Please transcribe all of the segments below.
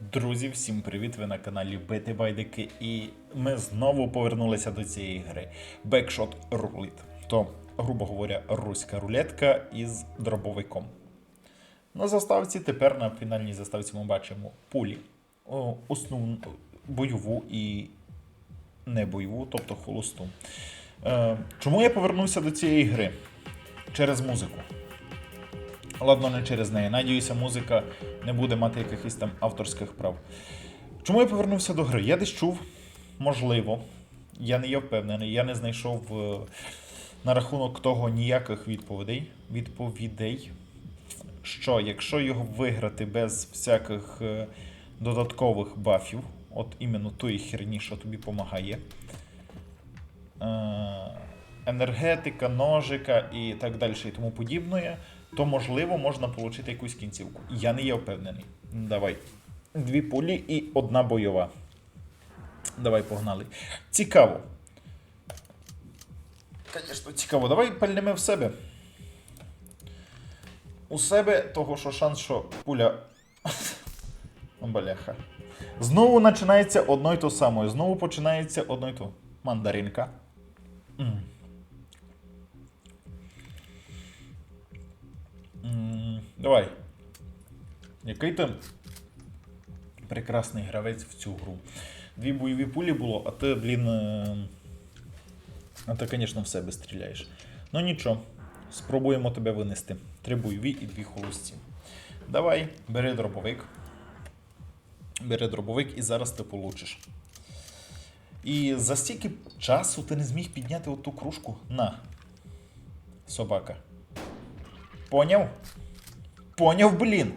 Друзі, всім привіт! Ви на каналі Бити Байдики, і ми знову повернулися до цієї гри Backshot Roulette. То, грубо говоря, руська рулетка із дробовиком. На заставці тепер на фінальній заставці ми бачимо пулі. Основну бойову і не бойову, тобто холосту. Е, чому я повернувся до цієї гри? Через музику. Ладно, не через неї. Надіюся, музика не буде мати якихось там авторських прав. Чому я повернувся до гри? Я десь чув, можливо, я не є впевнений, я не знайшов е, на рахунок того ніяких відповідей. Відповідей, що якщо його виграти без всяких е, додаткових бафів, от іменно тої херні, що тобі допомагає. Е, енергетика, ножика і так далі і тому подібне, то можливо можна отримати якусь кінцівку. Я не є впевнений. Давай. Дві пулі і одна бойова. Давай погнали. Цікаво. Звісно, цікаво. Давай пальнемо в себе. У себе того, що шанс, що пуля. Бляха. Знову починається одно й то саме. Знову починається одно й то. Мандаринка. М. Давай. Який ти прекрасний гравець в цю гру. Дві бойові пулі було, а ти, блін. е, А ти, звісно, в себе стріляєш. Ну нічого, спробуємо тебе винести. Три бойові і дві холості. Давай, бери дробовик. Бери дробовик і зараз ти получиш. І за стільки часу ти не зміг підняти оту кружку на собака. Поняв? Поняв, блін.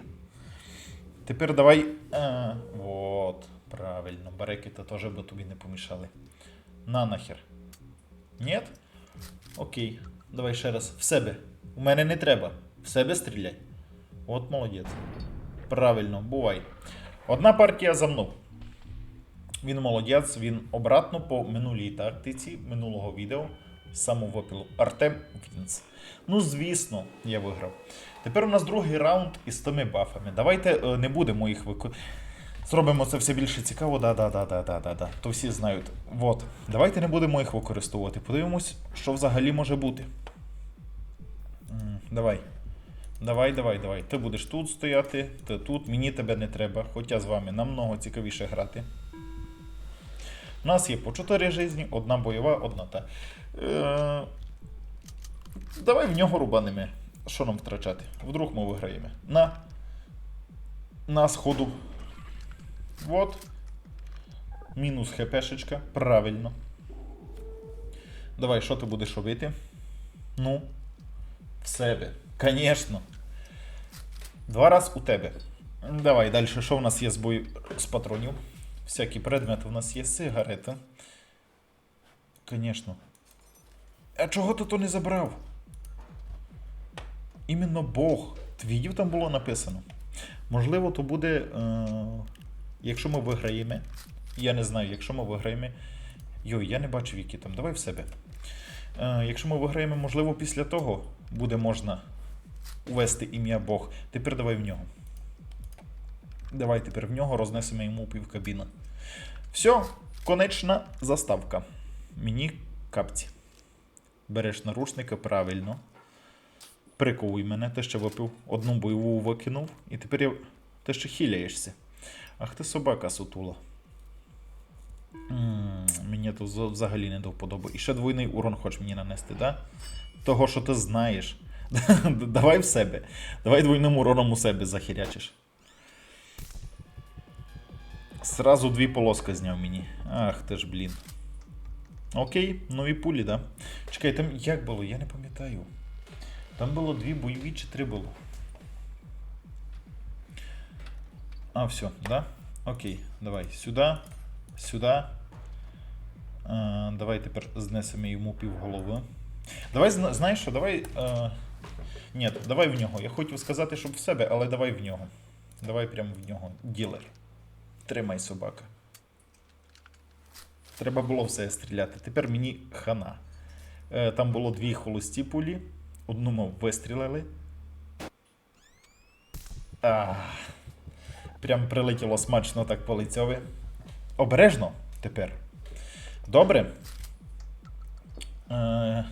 Тепер давай. А, вот, правильно. Барекети теж би тобі не помішали. На нахер. Нет? Окей. Давай ще раз. В себе. У мене не треба. В себе стріляй. От молодець. Правильно, бувай. Одна партія за мною. Він молодець, він обратно по минулій тактиці минулого відео самовипилу. Артем Вінц. Ну, звісно, я виграв. Тепер у нас другий раунд із тими бафами. Давайте е, не будемо їх виконувати. Зробимо це все більше цікаво. Да, да, да, да, да, да, да. То всі знають. Вот. Давайте не будемо їх використовувати. Подивимось, що взагалі може бути. Давай. Давай, давай, давай. Ти будеш тут стояти, ти тут, мені тебе не треба, хоча з вами намного цікавіше грати. У нас є по 4 жизні, одна бойова, одна та. Е... Давай в нього рубанемо. Що нам втрачати? Вдруг ми виграємо. На. На сходу. Вот. Мінус хпшечка. Правильно. Давай, що ти будеш робити? Ну. В себе. Конечно. Два раз у тебе. Давай далі. Що в нас є з бою з патронів? Всякі предмети у нас є сигарети. Конечно. А чого ти то не забрав? Іменно Бог. Твідів там було написано. Можливо, то буде. Е... Якщо ми виграємо. Я не знаю, якщо ми виграємо. Йой, я не бачу, які там. Давай в себе. Е, якщо ми виграємо, можливо, після того буде можна ввести ім'я Бог. Тепер давай в нього. Давай тепер в нього рознесемо йому півкабіна. Все, конечна заставка. Мені капці. Береш наручника правильно. Приковуй мене, ти ще випив одну бойову викинув, і тепер я... ти ще хіляєшся. Ах ти собака сутула. м мені то взагалі не до вподоби. І ще двойний урон хочеш мені нанести, да? Того, що ти знаєш. Давай в себе. Давай двойним уроном у себе захірячиш. Сразу дві полоски зняв мені. Ах ти ж, блін. Окей, нові пулі, да? Чекай, там як було? Я не пам'ятаю. Там було дві бойові чи три було. А, все, да? Окей, давай. Сюди, сюди. А, давай тепер знесемо йому півголови. Давай, знаєш що, давай. Е... Ні, давай в нього. Я хотів сказати, щоб в себе, але давай в нього. Давай прямо в нього. Ділер. Тримай собака. Треба було все стріляти. Тепер мені хана. Е, там було дві холості пулі. Одну ми вистрілили. А, Прям прилетіло смачно так по лицьові. Обережно тепер. Добре. Е,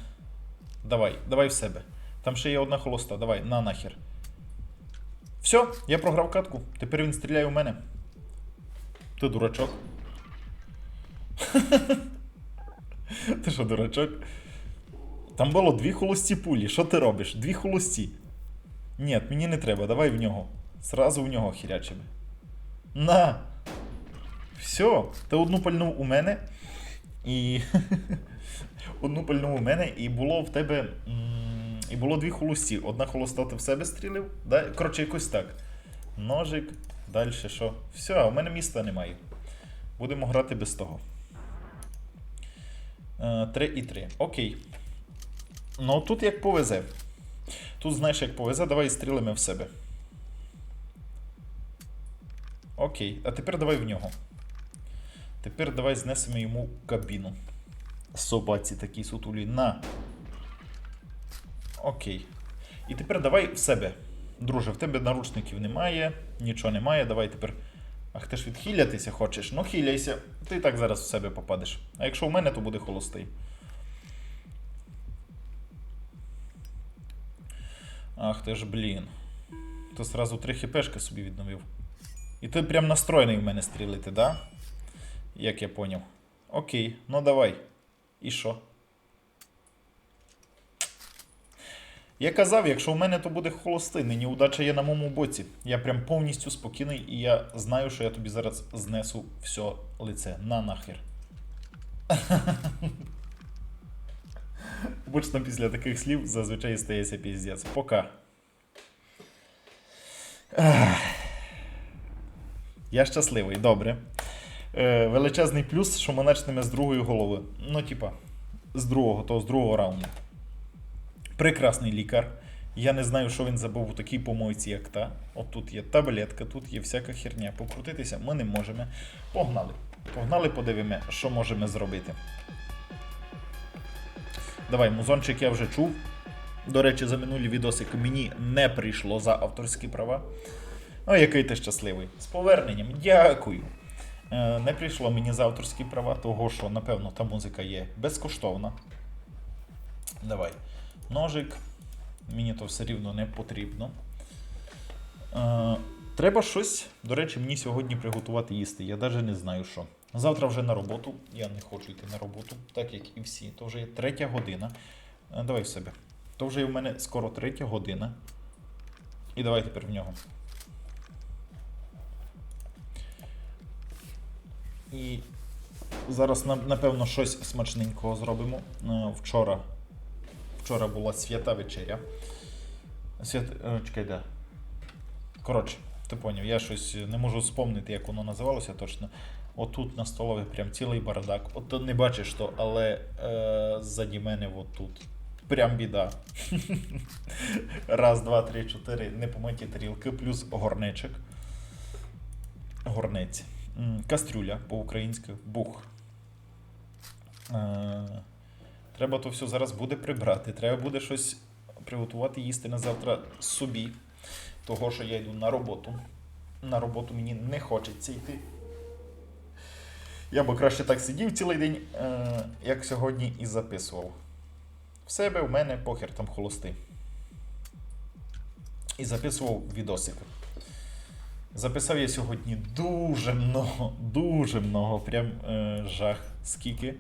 давай, давай в себе. Там ще є одна холоста. Давай, на нахер. Все, я програв катку. Тепер він стріляє у мене. Ти дурачок. Ти що, дурачок? Там було дві холості пулі. Що ти робиш? Дві холості. Ні, мені не треба, давай в нього. Зразу в нього хірячимо. На! Все, ти одну пальнув у мене. І. одну пальнув у мене, і було в тебе. І було дві холості. Одна холоста ти в себе стрілив. Да? Коротше, якось так. Ножик, далі що? Все, у мене міста немає. Будемо грати без того. 3 і 3. Окей. Ну тут як повезе. Тут знаєш, як повезе, давай стрілимо в себе. Окей, а тепер давай в нього. Тепер давай знесемо йому кабіну. Собаці такій сутулі. На. Окей. І тепер давай в себе. Друже, в тебе наручників немає, нічого немає. Давай тепер. Ах, ти ж відхилятися хочеш? Ну хиляйся. Ти і так зараз в себе попадеш. А якщо в мене, то буде холостий. Ах ти ж блін. То сразу три хіпешки собі відновив. І ти прям настроєний в мене стрілити, да? Як я поняв. Окей, ну давай. І що? Я казав, якщо в мене то буде холостий, нині удача є на моєму боці. Я прям повністю спокійний і я знаю, що я тобі зараз знесу все лице. На нахер. Обично після таких слів зазвичай стається піздець. Пока. Я щасливий, добре. Е, величезний плюс, що ми почнемо з другої голови. Ну, типа, з другого, то з другого раунду. Прекрасний лікар. Я не знаю, що він забув у такій помойці, як та. От тут є таблетка, тут є всяка херня. Покрутитися ми не можемо. Погнали. Погнали, подивимо, що можемо зробити. Давай, музончик я вже чув. До речі, за минулі відосики мені не прийшло за авторські права. О, який ти щасливий. З поверненням, дякую. Е, не прийшло мені за авторські права, того що, напевно, та музика є безкоштовна. Давай. Ножик. Мені то все рівно не потрібно. Е, треба щось, до речі, мені сьогодні приготувати їсти. Я навіть не знаю що. Завтра вже на роботу. Я не хочу йти на роботу, так як і всі. То вже є третя година. Е, давай в себе. То вже в мене скоро третя година. І давай тепер в нього. І зараз, на- напевно, щось смачненького зробимо. Е, Вчора, вчора була свята вечеря. Свят... е, Чекай, де? Коротше, ти поняв, я щось не можу спомнити, як воно називалося точно. Отут на столові прям цілий бардак. От не бачиш то, але е, ззаді мене отут. Прям біда. Раз, два, три, чотири непомиті тарілки, плюс горничок. Горнець. Кастрюля по-українськи. Бух. Е, треба то все зараз буде прибрати. Треба буде щось приготувати їсти на завтра собі. Того, що я йду на роботу. На роботу мені не хочеться йти. Я би краще так сидів цілий день, е, як сьогодні, і записував. В себе в мене похер там холостий. І записував відосик. Записав я сьогодні дуже много, дуже много, прям е, жах. Скільки.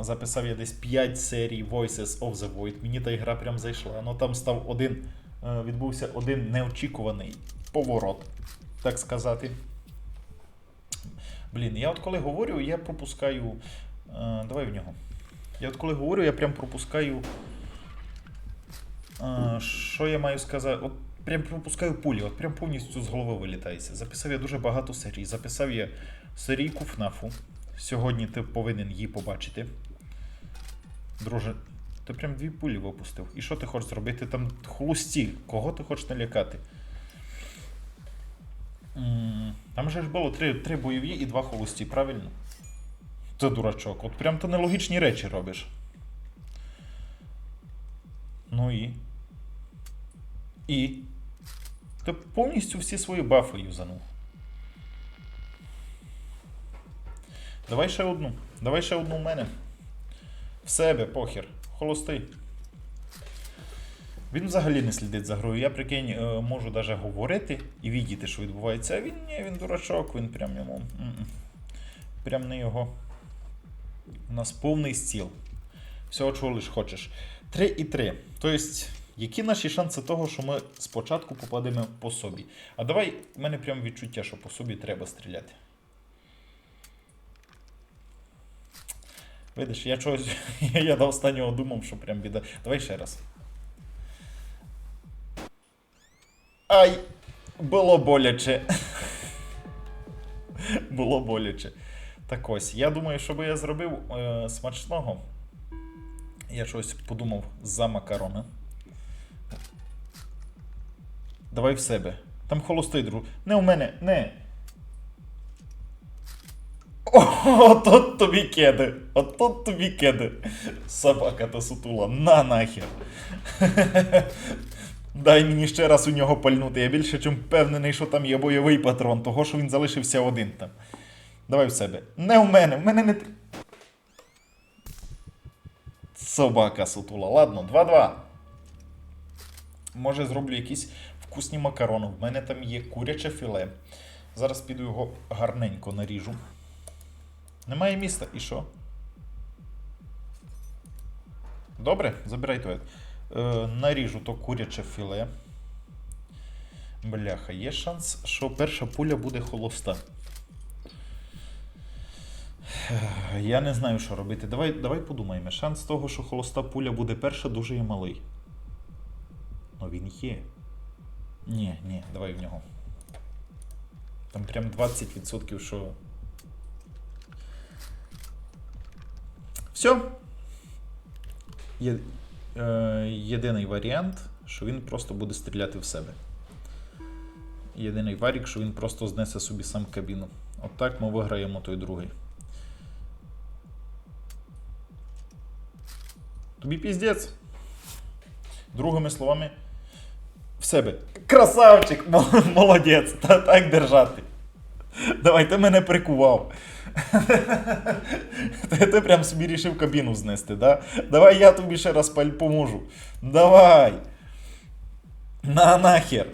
Записав я десь 5 серій Voices of the Void. Мені та ігра прям зайшла. Ну там став один, е, відбувся один неочікуваний поворот, так сказати. Блін, я от коли говорю, я пропускаю. Е, давай в нього. Я от коли говорю, я прям пропускаю. Е, що я маю сказати? От прям пропускаю пулі, от прям повністю з голови вилітається. Записав я дуже багато серій. Записав я серійку ФНАФу. Сьогодні ти повинен її побачити. Друже, ти прям дві пулі випустив. І що ти хочеш зробити? Там хлусті. Кого ти хочеш налякати? Там же ж було три, три бойові і два холості, правильно? Ти дурачок. От прям ти нелогічні речі робиш. Ну і. І. Ти повністю всі свої бафи юзанув. Давай ще одну. Давай ще одну в мене. В себе, похер. Холостий. Він взагалі не слідить за грою. Я прикинь, е, можу навіть говорити і віддіти, що відбувається. А він ні, він дурачок, він прям йому. Прям не його. У нас повний стіл. Всього, чого лиш хочеш. 3 і 3. Тобто, які наші шанси того, що ми спочатку попадемо по собі? А давай, в мене прям відчуття, що по собі треба стріляти. Видиш, я чогось. Я до останнього думав, що прям біда. Давай ще раз. Ай! Було боляче. Було боляче. Так ось, я думаю, що би я зробив е, смачного. Я щось подумав за макарони. Давай в себе. Там холостий друг. Не у мене, не. О, тут тобі кеди. От тобі кеди. Собака та сутула. На нахер. Дай мені ще раз у нього пальнути. Я більше чим впевнений, що там є бойовий патрон, того що він залишився один там. Давай в себе. Не у мене, в мене не. Собака сутула. Ладно, 2-2. Може зроблю якісь вкусні макарони. В мене там є куряче філе. Зараз піду його гарненько наріжу. Немає міста. І що? Добре, забирай то. Е, наріжу то куряче філе. Бляха, є шанс, що перша пуля буде холоста. Я не знаю, що робити. Давай, давай подумаємо. Шанс того, що холоста пуля буде перша, дуже є малий. Ну він є. Ні, ні, давай в нього. Там прям 20%, що. Все. Є, е, єдиний варіант, що він просто буде стріляти в себе. Єдиний варік, що він просто знесе собі сам кабіну. От так ми виграємо той другий. Тобі піздець. Другими словами, в себе. Красавчик! Молодець! Та, так держати. Давай, ти мене прикував. Ти, ти прям собі рішив кабіну знести, да? Давай я тобі ще раз поможу. Давай. На нахер.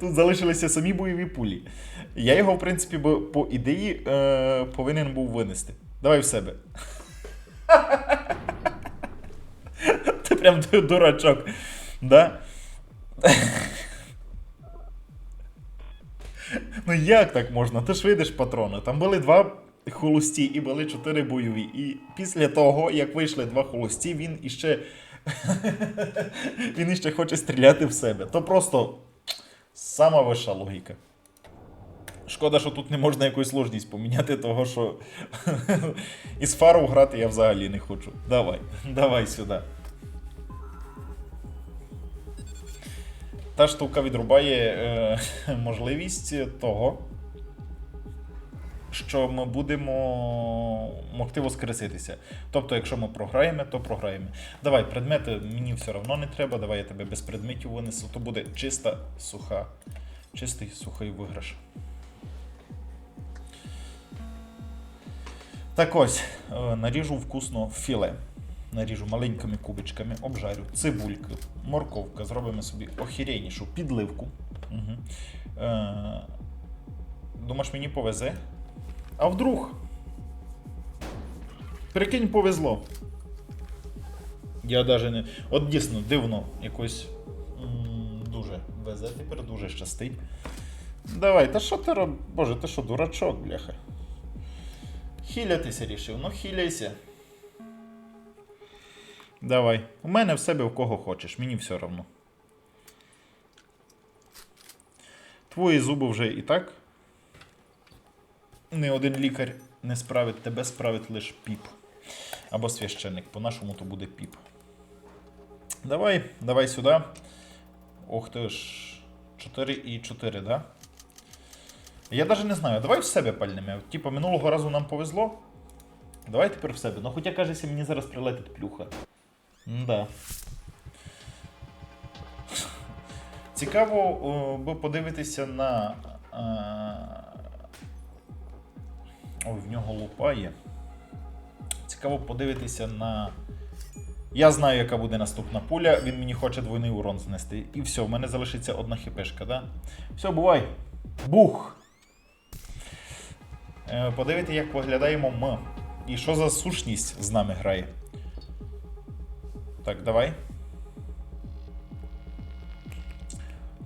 Тут залишилися самі бойові пулі. Я його, в принципі, по ідеї е, повинен був винести. Давай в себе. Ти прям дурачок. Да? Ну як так можна? Ти ж видиш патрони. Там були два холості і були чотири бойові. І після того, як вийшли два холості, він іще. він іще хоче стріляти в себе. То просто сама вища логіка. Шкода, що тут не можна якусь сложність поміняти, того що із фару грати я взагалі не хочу. Давай, давай сюди. Та штука відрубає е, можливість того, що ми будемо могти воскреситися. Тобто, якщо ми програємо, то програємо. Давай, предмети мені все одно не треба, давай я тебе без предметів винесу, то буде чиста, суха, чистий сухий виграш. Так ось, е, наріжу вкусно філе. Наріжу маленькими кубичками, обжарю, цибульку, морковка, зробимо собі охірейнішу підливку. Угу. Е, думаєш, мені повезе? А вдруг? Прикинь, повезло. Я навіть не. От дійсно дивно, якось м, дуже везе тепер, дуже щастить. Давай, та що ти роб... Боже, ти що, дурачок, бляха? Хілятися рішив, ну хіляйся. Давай. У мене в себе в кого хочеш, мені все одно. Твої зуби вже і так. Не один лікар не справить, тебе справить лише піп. Або священник. По-нашому то буде піп. Давай, давай сюди. Ох ти ж. 4 і 4, да? Я навіть не знаю, давай в себе пальнемо. Типа минулого разу нам повезло. Давай тепер в себе. Ну хоча кажеться, мені зараз прилетить плюха. Да. Цікаво о, би подивитися на. Ой, в нього лупа є. Цікаво подивитися на. Я знаю, яка буде наступна пуля. Він мені хоче двойний урон знести. І все, в мене залишиться одна хіпешка, да? Все, бувай. Бух! Е, Подивити, як виглядаємо ми. І що за сущність з нами грає. Так, давай.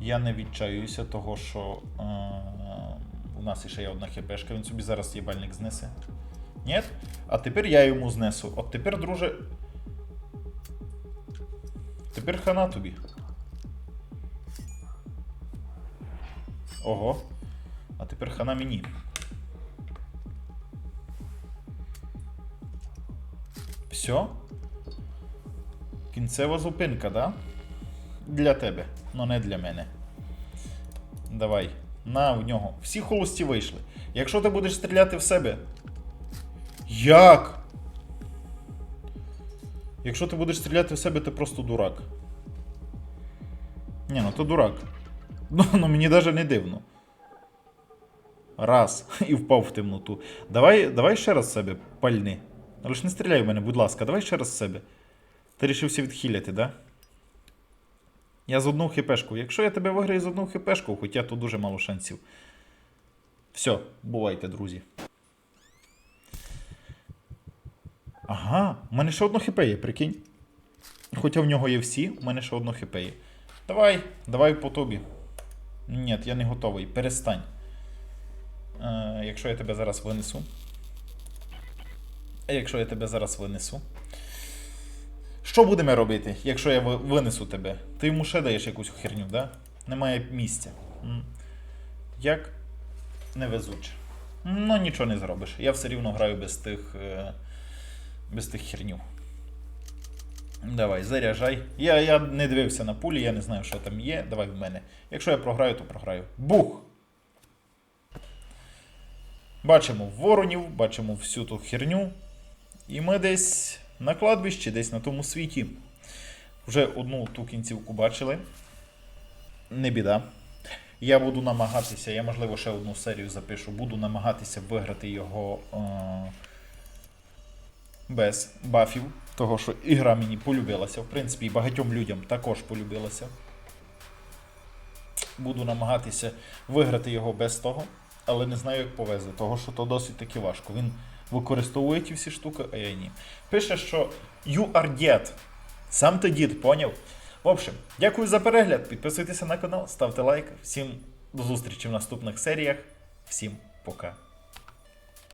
Я не відчаюся того, що е, у нас ще є одна хіпешка, він собі зараз єбальник знесе. Ні? А тепер я йому знесу. От тепер, друже. Тепер хана тобі. Ого. А тепер хана мені. Все? Кінцева зупинка, да? Для тебе, но не для мене. Давай. На в нього. Всі холості вийшли. Якщо ти будеш стріляти в себе. Як? Якщо ти будеш стріляти в себе, ти просто дурак. Ні, ну то дурак. Ну, ну мені навіть не дивно. Раз. І впав в темноту. Давай, давай ще раз в себе пальни. Але ж не стріляй в мене, будь ласка, давай ще раз в себе. Ти рішився відхиляти, да? Я з одну хіпешку. Якщо я тебе виграю з одну хіпешку, хоча тут дуже мало шансів. Все, бувайте, друзі. Ага, у мене ще одно хп є, прикинь. Хоча в нього є всі, у мене ще одно хп є. Давай, давай по тобі. Ні, я не готовий. Перестань. Е, якщо я тебе зараз винесу. А якщо я тебе зараз винесу. Що будемо робити, якщо я винесу тебе? Ти йому ще даєш якусь херню, да? Немає місця. Як невезуче. Ну, нічого не зробиш. Я все рівно граю без тих. Е, без тих хернів. Давай, заряджай. Я, я не дивився на пулі, я не знаю, що там є. Давай в мене. Якщо я програю, то програю. Бух! Бачимо воронів, бачимо всю ту херню. І ми десь на кладбищі, десь на тому світі. Вже одну ту кінцівку бачили. Не біда. Я буду намагатися, я можливо ще одну серію запишу, буду намагатися виграти його е- без бафів. Того, що ігра мені полюбилася. В принципі, і багатьом людям також полюбилася. Буду намагатися виграти його без того, але не знаю, як повезе, того що то досить таки важко. Він використовує ті всі штуки, а я ні. Пише, що you are dead. Сам ти дід, поняв? В общем, дякую за перегляд. Підписуйтеся на канал, ставте лайк. Всім до зустрічі в наступних серіях. Всім пока.